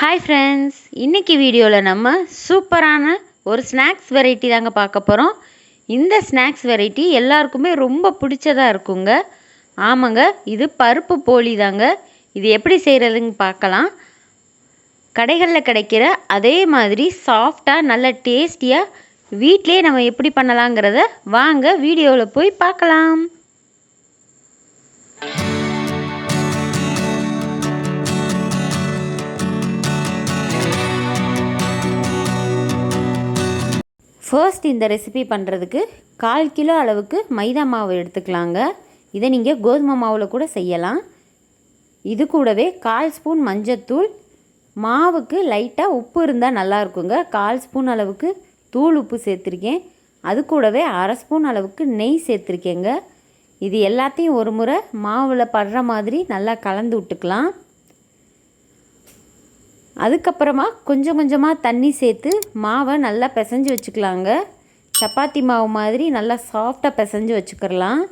Hi friends இன்றைக்கி வீடியோவில் நம்ம சூப்பரான ஒரு ஸ்நாக்ஸ் வெரைட்டி தாங்க பார்க்க போகிறோம் இந்த ஸ்நாக்ஸ் வெரைட்டி எல்லாருக்குமே ரொம்ப பிடிச்சதாக இருக்குங்க. ஆமாங்க இது பருப்பு போலி தாங்க. இது எப்படி செய்கிறதுன்னு பார்க்கலாம். கடைகளில் கிடைக்கிற அதே மாதிரி சாஃப்டாக நல்ல டேஸ்டியாக வீட்டிலே நம்ம எப்படி பண்ணலாங்கிறத வாங்க வீடியோவில் போய் பார்க்கலாம். ஃபர்ஸ்ட் இந்த ரெசிபி பண்ணுறதுக்கு கால் கிலோ அளவுக்கு மைதா மாவு எடுத்துக்கலாங்க. இதை நீங்கள் கோதுமை மாவில் கூட செய்யலாம். இது கூடவே கால் ஸ்பூன் மஞ்சத்தூள். மாவுக்கு லைட்டாக உப்பு இருந்தால் நல்லா இருக்குங்க. கால் ஸ்பூன் அளவுக்கு தூள் உப்பு சேர்த்துருக்கேன். அது கூடவே அரை ஸ்பூன் அளவுக்கு நெய் சேர்த்துருக்கேங்க. இது எல்லாத்தையும் ஒரு முறை மாவில் படுற மாதிரி நல்லா கலந்து விட்டுக்கலாம். அதுக்கப்புறமா கொஞ்சம் கொஞ்சமாக தண்ணி சேர்த்து மாவை நல்லா பிசைஞ்சு வச்சுக்கலாங்க. சப்பாத்தி மாவு மாதிரி நல்லா சாஃப்டாக பிசைஞ்சு வச்சுக்கிறலாம்.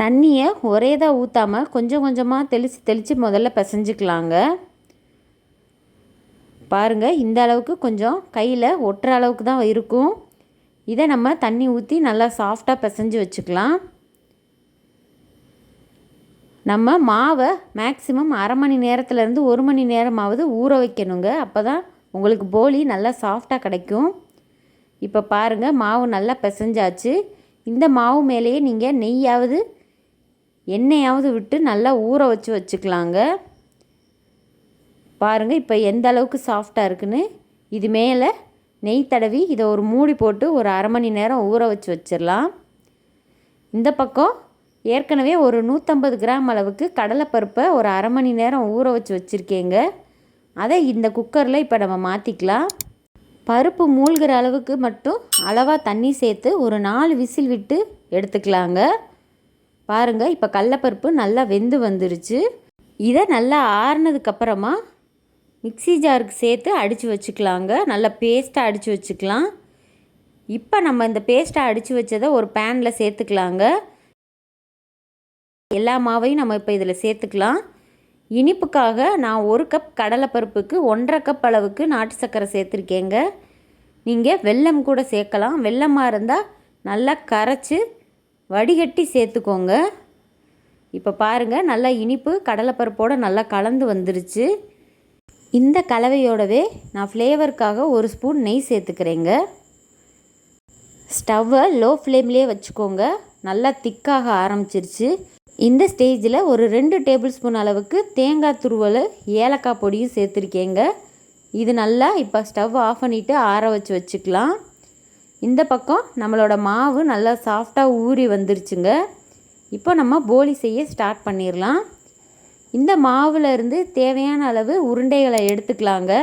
தண்ணியை ஒரே தான் ஊற்றாமல் கொஞ்சம் கொஞ்சமாக தெளித்து தெளித்து முதல்ல பிசைஞ்சுக்கலாங்க. பாருங்கள் இந்த அளவுக்கு கொஞ்சம் கையில் ஒட்டுற அளவுக்கு தான் இருக்கும். இதை நம்ம தண்ணி ஊற்றி நல்லா சாஃப்டாக பிசைஞ்சு வச்சுக்கலாம். நம்ம மாவை மேக்ஸிமம் அரை மணி நேரத்துலேருந்து ஒரு மணி நேரமாவது ஊற வைக்கணுங்க. அப்போ தான் உங்களுக்கு போலி நல்லா சாஃப்டாக கிடைக்கும். இப்போ பாருங்கள் மாவு நல்லா பிசைஞ்சாச்சு. இந்த மாவு மேலேயே நீங்கள் நெய்யாவது எண்ணெயாவது விட்டு நல்லா ஊற வச்சு வச்சுக்கலாங்க. பாருங்கள் இப்போ எந்த அளவுக்கு சாஃப்டாக இருக்குன்னு. இது மேலே நெய் தடவி இதை ஒரு மூடி போட்டு ஒரு அரை மணி நேரம் ஊற வச்சு வச்சிடலாம் இந்த பக்கம் ஏற்கனவே ஒரு நூற்றம்பது கிராம் அளவுக்கு கடலைப்பருப்பை ஒரு அரை மணி நேரம் ஊற வச்சு வச்சுருக்கேங்க. அதை இந்த குக்கரில் இப்போ நம்ம மாற்றிக்கலாம் பருப்பு மூழ்கிற அளவுக்கு மட்டும் அளவாக தண்ணி சேர்த்து ஒரு நாலு விசில் விட்டு எடுத்துக்கலாங்க. பாருங்கள் இப்போ கடலப்பருப்பு நல்லா வெந்து வந்துருச்சு. இதை நல்லா ஆறுனதுக்கப்புறமா மிக்சி ஜாருக்கு சேர்த்து அடித்து வச்சுக்கலாங்க. நல்லா பேஸ்ட்டாக அடித்து வச்சுக்கலாம். இப்போ நம்ம இந்த பேஸ்ட்டை அடித்து வச்சதை ஒரு பேனில் சேர்த்துக்கலாங்க. எல்லா மாவையும் நம்ம இப்போ இதில் சேர்த்துக்கலாம். இனிப்புக்காக நான் ஒரு கப் கடலைப்பருப்புக்கு ஒன்றரை கப் அளவுக்கு நாட்டு சர்க்கரை சேர்த்துருக்கேங்க. நீங்கள் வெல்லம் கூட சேர்க்கலாம். வெல்லமாக இருந்தால் நல்லா கரைச்சி வடிகட்டி சேர்த்துக்கோங்க. இப்போ பாருங்கள் நல்லா இனிப்பு கடலைப்பருப்போடு நல்லா கலந்து வந்துருச்சு. இந்த கலவையோடவே நான் ஃப்ளேவருக்காக ஒரு ஸ்பூன் நெய் சேர்த்துக்கிறேங்க. ஸ்டவ்வை லோ ஃப்ளேம்லேயே வச்சுக்கோங்க. நல்லா திக்காக ஆரம்பிச்சிருச்சு. இந்த ஸ்டேஜில் ஒரு ரெண்டு டேபிள் ஸ்பூன் அளவுக்கு தேங்காய் துருவல் ஏலக்காய் பொடியும் சேர்த்துருக்கேங்க. இது நல்லா இப்போ ஸ்டவ் ஆஃப் பண்ணிவிட்டு ஆற வச்சு வச்சுக்கலாம். இந்த பக்கம் நம்மளோட மாவு நல்லா சாஃப்டாக ஊறி வந்துருச்சுங்க. இப்போ நம்ம போலி செய்ய ஸ்டார்ட் பண்ணிடலாம். இந்த மாவில் இருந்து தேவையான அளவு உருண்டைகளை எடுத்துக்கலாங்க.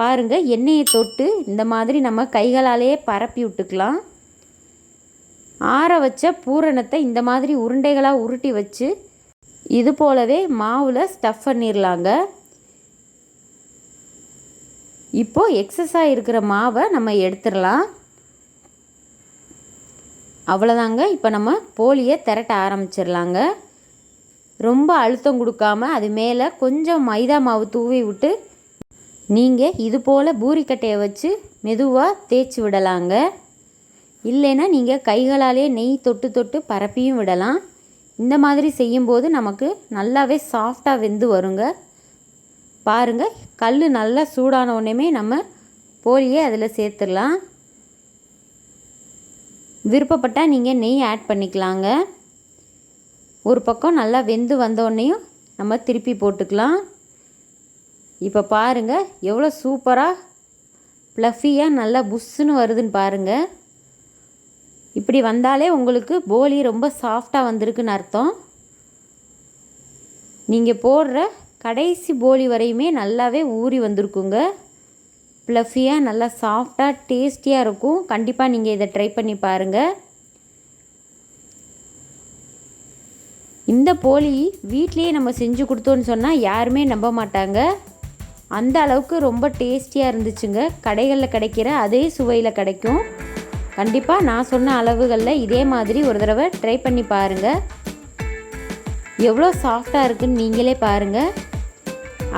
பாருங்கள் எண்ணெயை தொட்டு இந்த மாதிரி நம்ம கைகளாலேயே பரப்பி விட்டுக்கலாம். ஆற வச்ச பூரணத்தை இந்த மாதிரி உருண்டைகளாக உருட்டி வச்சு இது போலவே மாவில் ஸ்டஃப் பண்ணிடலாங்க இப்போது எக்ஸஸாக இருக்கிற மாவை நம்ம எடுத்துடலாம் அவ்வளோதாங்க இப்போ நம்ம போலியை திரட்ட ஆரம்பிச்சிடலாங்க ரொம்ப அழுத்தம் கொடுக்காம அது மேலே கொஞ்சம் மைதா மாவு தூவி விட்டு நீங்கள் இது போல் பூரிக்கட்டையை வச்சு மெதுவாக தேய்ச்சி விடலாங்க. இல்லைன்னா நீங்கள் கைகளாலே நெய் தொட்டு தொட்டு பரப்பியும் விடலாம். இந்த மாதிரி செய்யும்போது நமக்கு நல்லாவே சாஃப்டாக வெந்து வருங்க. பாருங்கள் கல் நல்லா சூடான உடனே நம்ம போலியை அதில் சேர்த்துடலாம். விருப்பப்பட்டால் நீங்கள் நெய் ஆட் பண்ணிக்கலாங்க. ஒரு பக்கம் நல்லா வெந்து வந்தோடனையும் நம்ம திருப்பி போட்டுக்கலாம். இப்போ பாருங்கள் எவ்வளோ சூப்பராக ப்ளஃபியாக நல்லா புஷ்ஷுன்னு வருதுன்னு பாருங்கள் இப்படி வந்தாலே உங்களுக்கு போலி ரொம்ப சாஃப்டாக வந்திருக்குன்னு அர்த்தம். நீங்கள் போடுற கடைசி போலி வரையுமே நல்லாவே ஊறி வந்திருக்குங்க. ப்ளஃபியாக நல்லா சாஃப்டாக டேஸ்டியாக இருக்கும். கண்டிப்பாக நீங்கள் இதை ட்ரை பண்ணி பாருங்கள் இந்த போலி வீட்லேயே நம்ம செஞ்சு கொடுத்தோன்னு சொன்னால் யாருமே நம்ப மாட்டாங்க. அந்த அளவுக்கு ரொம்ப டேஸ்டியாக இருந்துச்சுங்க. கடைகளில் கிடைக்கிற அதே சுவையில் கிடைக்கும். கண்டிப்பாக நான் சொன்ன அளவுகளில் இதே மாதிரி ஒரு தடவை ட்ரை பண்ணி பாருங்கள் எவ்வளோ சாஃப்டாக இருக்குன்னு நீங்களே பாருங்கள்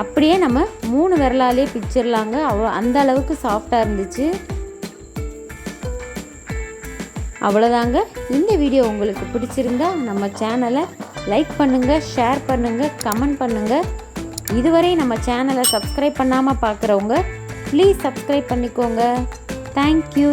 அப்படியே நம்ம மூணு விரலாலே பிச்சிடலாங்க அவ்வளோ அந்த அளவுக்கு சாஃப்டாக இருந்துச்சு. அவ்வளோதாங்க. இந்த வீடியோ உங்களுக்கு பிடிச்சிருந்தா நம்ம சேனலை லைக் பண்ணுங்கள் ஷேர் பண்ணுங்கள் கமெண்ட் பண்ணுங்கள் இதுவரை நம்ம சேனலை சப்ஸ்கிரைப் பண்ணாமல் பார்க்குறவங்க ப்ளீஸ் சப்ஸ்கிரைப் பண்ணிக்கோங்க. தேங்க்யூ